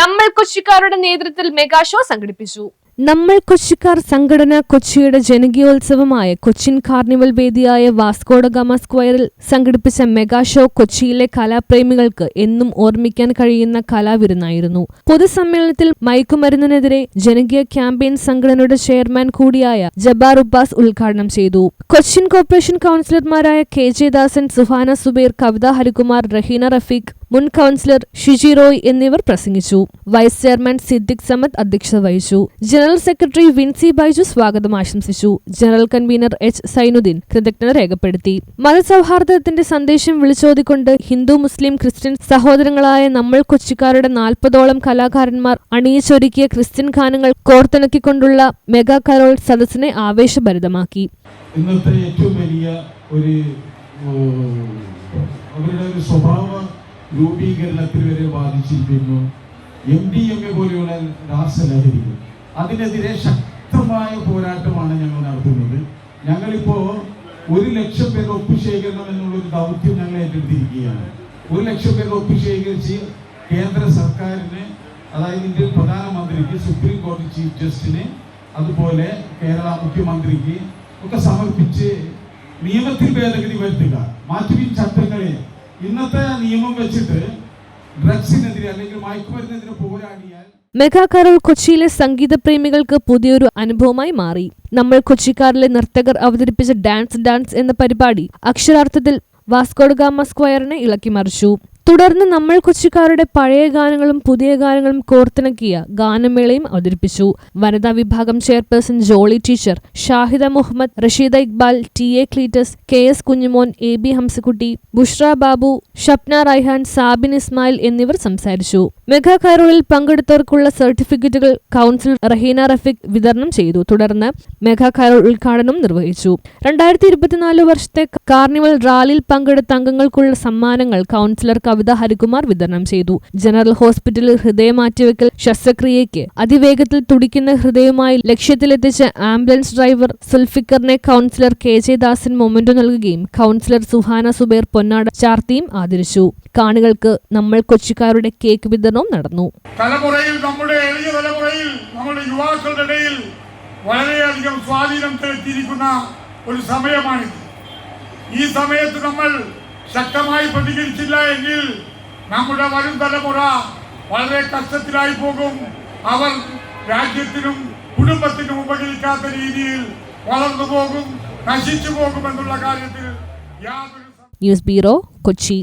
നമ്മൾ കൊച്ചിക്കാരുടെ നേതൃത്വത്തിൽ mega show സംഘടിപ്പിച്ചു. നമ്മൾ കൊച്ചിക്കാർ സംഘടന കൊച്ചിയുടെ ജനകീയോത്സവമായ കൊച്ചിൻ കാർണിവൽ വേദിയായ വാസ്കോഡഗാമ സ്ക്വയറിൽ സംഘടിപ്പിച്ച മെഗാ ഷോ കൊച്ചിയിലെ കലാപ്രേമികൾക്ക് എന്നും ഓർമ്മിക്കാൻ കഴിയുന്ന കലാവിരുന്നായിരുന്നു. പൊതുസമ്മേളനത്തിൽ മയക്കുമരുന്നിനെതിരെ ജനകീയ ക്യാമ്പയിൻ സംഘടനയുടെ ചെയർമാൻ കൂടിയായ ജബാർ ഉബ്ബാസ് ഉദ്ഘാടനം ചെയ്തു. കൊച്ചിൻ കോർപ്പറേഷൻ കൌൺസിലർമാരായ കെ ജെ ദാസൻ സുഹാന സുബീർ കവിത ഹരികുമാർ റഹീന റഫീഖ് മുൻ കൗൺസിലർ ഷിജിറോയ് എന്നിവർ പ്രസംഗിച്ചു. വൈസ് ചെയർമാൻ സിദ്ദിഖ് സമദ് അധ്യക്ഷത വഹിച്ചു. ജനറൽ സെക്രട്ടറി വിൻസി ബൈജു സ്വാഗതം ആശംസിച്ചു. ജനറൽ കൺവീനർ എച്ച് സൈനുദ്ദീൻ കൃതജ്ഞത രേഖപ്പെടുത്തി. മതസൗഹാർദ്ദത്തിന്റെ സന്ദേശം വിളിച്ചോതിക്കൊണ്ട് ഹിന്ദു മുസ്ലിം ക്രിസ്ത്യൻ സഹോദരങ്ങളായ നമ്മൾ കൊച്ചിക്കാരുടെ നാൽപ്പതോളം കലാകാരന്മാർ അണിയിച്ചൊരുക്കിയ ക്രിസ്ത്യൻ ഗാനങ്ങൾ കോർത്തിണക്കിക്കൊണ്ടുള്ള മെഗാ കരോൾ സദസ്സിനെ ആവേശഭരിതമാക്കി. ഇന്നത്തെ ഏറ്റവും വലിയ ഒരു അവരുടെ ഒരു സ്വഭാവ രൂപീകരണത്തിൽ വരെ ബാധിച്ചിരിക്കുന്നു. എം ഡി എം എ പോലെയുള്ള രാസലഹരികൾ. അതിനെതിരെ ശക്തമായ പോരാട്ടമാണ് ഞങ്ങൾ നടത്തുന്നത്. ഞങ്ങളിപ്പോ ഒരു ലക്ഷം പേർ ഒപ്പ് ശേഖരണം എന്നുള്ളൊരു ദൗത്യം ഞങ്ങൾ ഏറ്റെടുത്തിരിക്കുകയാണ്. ഒരു ലക്ഷം പേർ ഒപ്പ് ശേഖരിച്ച് കേന്ദ്ര സർക്കാരിന് അതായത് ഇന്ത്യൻ പ്രധാനമന്ത്രിക്ക് സുപ്രീം കോടതി ചീഫ് ജസ്റ്റിന് അതുപോലെ കേരള മുഖ്യമന്ത്രിക്ക് ഒക്കെ സമർപ്പിച്ച് നിയമത്തിൽ ഭേദഗതി വരുത്തുക മാറ്റുവിൻ ചട്ടങ്ങളെ ഇന്നത്തെ നിയമം വെച്ചിട്ട് അല്ലെങ്കിൽ മെഗാ കരോൾ കൊച്ചിയിലെ സംഗീത പ്രേമികൾക്ക് പുതിയൊരു അനുഭവമായി മാറി. നമ്മൾ കൊച്ചിക്കാരിലെ നർത്തകർ അവതരിപ്പിച്ച ഡാൻസ് ഡാൻസ് എന്ന പരിപാടി അക്ഷരാർത്ഥത്തിൽ വാസ്കോഡഗാമ സ്ക്വയറിനെ ഇളക്കിമറിച്ചു തുടർന്ന് നമ്മൾ കൊച്ചിക്കാരുടെ പഴയ ഗാനങ്ങളും പുതിയ ഗാനങ്ങളും കോർത്തിണക്കിയ ഗാനമേളയും അവതരിപ്പിച്ചു. വനിതാ വിഭാഗം chairperson Jolly teacher Shahida Muhammad Rasheeda Iqbal T A Cleetus K S Kunjumon A B Hamsakutty Bushra Babu Shapna Raihan Sabin Ismail എന്നിവർ സംസാരിച്ചു. മെഗാ കരോളിൽ പങ്കെടുത്തവർക്കുള്ള സർട്ടിഫിക്കറ്റുകൾ കൗൺസിൽ റഹീന റഫീഖ് വിതരണം ചെയ്തു. തുടർന്ന് മെഗാ കരോൾ ഉദ്ഘാടനം നിർവഹിച്ചു. രണ്ടായിരത്തി ഇരുപത്തിനാല് വർഷത്തെ കാർണിവൽ റാലിയിൽ പങ്കെടുത്ത അംഗങ്ങൾക്കുള്ള സമ്മാനങ്ങൾ കൗൺസിലർ കവിത ഹരികുമാർ വിതരണം ചെയ്തു. ജനറൽ ഹോസ്പിറ്റലിൽ ഹൃദയമാറ്റിവെക്കൽ ശസ്ത്രക്രിയയ്ക്ക് അതിവേഗത്തിൽ തുടിക്കുന്ന ഹൃദയവുമായി ലക്ഷ്യത്തിലെത്തിച്ച ambulance driver സുൽഫിക്കറിനെ councillor K J Dasan memento നൽകുകയും കൗൺസിലർ സുഹാന സുബേർ പൊന്നാട ചാർത്തിയും ആദരിച്ചു. കാണികൾക്ക് നമ്മൾ കൊച്ചിക്കാരുടെ കേക്ക് വിതരണവും നടന്നു. തലമുറയിൽ നമ്മുടെ എളിയ തലമുറയിൽ നമ്മുടെ യുവാക്കളുടെ ഇടയിൽ വളരെയധികം സ്വാധീനം ചെലുത്തിയിരിക്കുന്ന ഒരു സമയമാണിത്. ഈ സമയത്ത് നമ്മൾ ശക്തമായി പ്രതികരിച്ചില്ല എങ്കിൽ നമ്മുടെ വരും തലമുറ വളരെ കഷ്ടത്തിലായി പോകും. അവർ രാജ്യത്തിനും കുടുംബത്തിനും ഉപകരിക്കാത്ത രീതിയിൽ വളർന്നു പോകും നശിച്ചു പോകുമെന്നുള്ള കാര്യത്തിൽ യാതൊരു ന്യൂസ് ബ്യൂറോ കൊച്ചി.